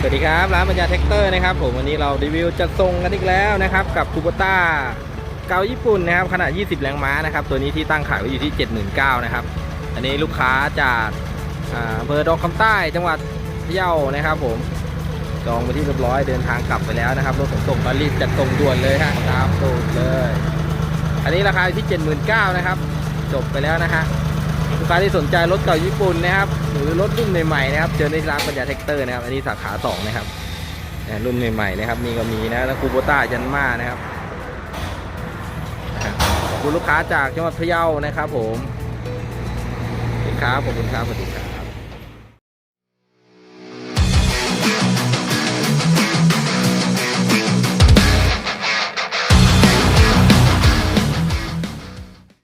สวัสดีครับ ร้านปัญญาแท็กเตอร์นะครับผมวันนี้เรารีวิวจัดส่งกันอีกแล้วนะครับ กับคูโบต้าเกาญี่ปุ่นนะครับขนาด 20 แรงม้านะครับ ตัวนี้ที่ตั้งขายไว้อยู่ที่ 79,000นะครับ อันนี้ลูกค้าจากอำเภอดอกคำใต้จังหวัดพะเยานะครับ ผมจองไปที่เรียบร้อยเดินทางกลับไปแล้วนะครับรถขนส่งก็รีบจัดส่งด่วนเลยฮะตามสูตรเลย อันนี้ราคาที่ 79,000นะครับ จบไปแล้วนะฮะลูกค้าที่สนใจรถเก่าญี่ปุ่นนะครับ รือรถรุ่นใหม่ๆนะครับ เจอในร้านปัญญาแท็กเตอร์นะครับ อันนี้สาขาสองนะครับรุ่นใหม่ๆนะครับนี่ก็มีนะแล้วคูโบต้ายันมานะครับขอบคุณลูกค้าจากจังหวัดพะเยานะครับผมสวัสดีครับ ขอบคุณครับสวัสดีครับ